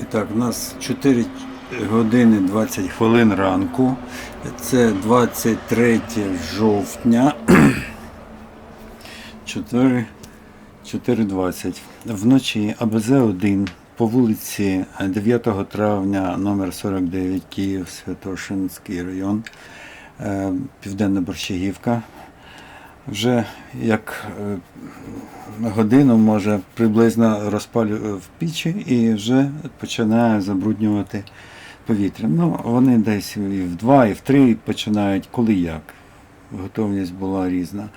І так, у нас 4 години 20 хвилин ранку. Це 23 жовтня. 4.20. Вночі АБЗ-1 по вулиці 9 травня номер 49 Київ, Святошинський район, е, Південна Борщагівка. Вже як е, годину може приблизно розпалює в пічі і вже починає забруднювати повітря. Ну, вони десь і в два, і в три починають, коли як. Готовність була різна.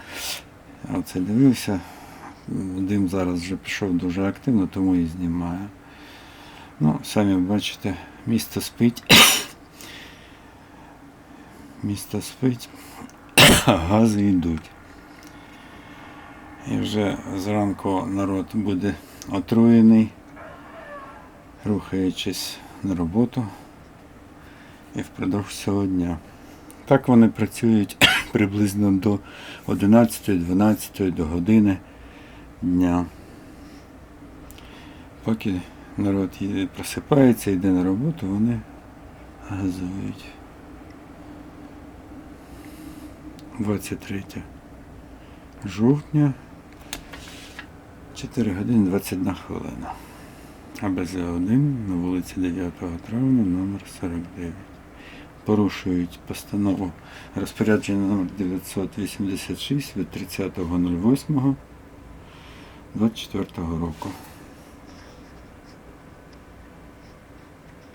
Оце дивився. Дим зараз вже пішов дуже активно, тому і знімаю. Ну, самі бачите, місто спить. Місто спить, а гази йдуть. І вже зранку народ буде отруєний, рухаючись на роботу і впродовж цього дня. Так вони працюють приблизно до 11-12 до години дня. Поки народ просипається, йде на роботу, вони газують. 23 жовтня, 4 години 21 хвилина. АБЗ-1 на вулиці 9 травня, номер 49. Порушують постанову розпорядження номер 986 від 30.08.24 року.